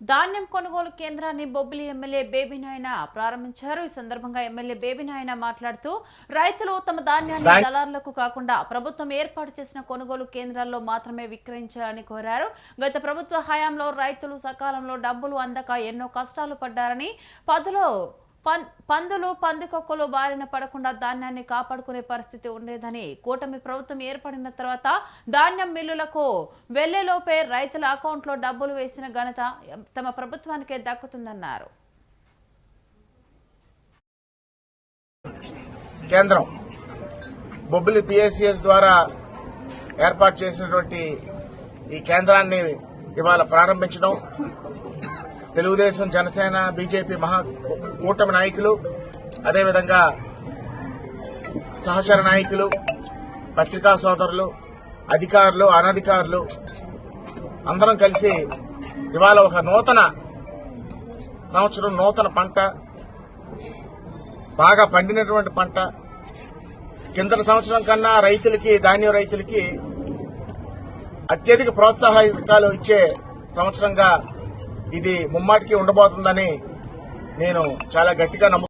ధాన్యం కొనుగోలు కేంద్రాన్ని బొబ్బిలి ఎమ్మెల్యే బేబీ నాయన ప్రారంభించారు. ఈ సందర్భంగా ఎమ్మెల్యే బేబీ నాయన మాట్లాడుతూ రైతులు తమ ధాన్యాన్ని దళారులకు కాకుండా ప్రభుత్వం ఏర్పాటు చేసిన కొనుగోలు కేంద్రాల్లో మాత్రమే విక్రయించాలని కోరారు. గత ప్రభుత్వ హయాంలో రైతులు సకాలంలో డబ్బులు అందక ఎన్నో కష్టాలు పడ్డారని పదులో పందులు పందికొక్కలు బారిన పడకుండా ధాన్యాన్ని కాపాడుకునే పరిస్థితి ఉండేదని కూటమి ప్రభుత్వం ఏర్పడిన తర్వాత ధాన్యం మిల్లులకు వెళ్ళేలోపే రైతుల అకౌంట్లో డబ్బులు వేసిన ఘనత తమ ప్రభుత్వానికే దక్కుతుందన్నారు. కేంద్రం బొబ్బిలి పిఎస్సిఎస్ ద్వారా ఏర్పాటు చేసినటువంటి ఈ కేంద్రాన్ని ఇవాళ ప్రారంభించడం తెలుగుదేశం జనసేన బీజేపీ మహా కూటమి నాయకులు అదేవిధంగా సహచర నాయకులు పత్రికా సోదరులు అధికారులు అనధికారులు అందరం కలిసి ఇవాళ ఒక నూతన సంవత్సరం నూతన పంట బాగా పండినటువంటి పంట. కిందటి సంవత్సరం కన్నా రైతులకి ధాన్యం రైతులకి అత్యధిక ప్రోత్సాహకాలు ఇచ్చే సంవత్సరంగా ఇది ముమ్మాటికి ఉండబోతుందని నేను చాలా గట్టిగా నమ్ము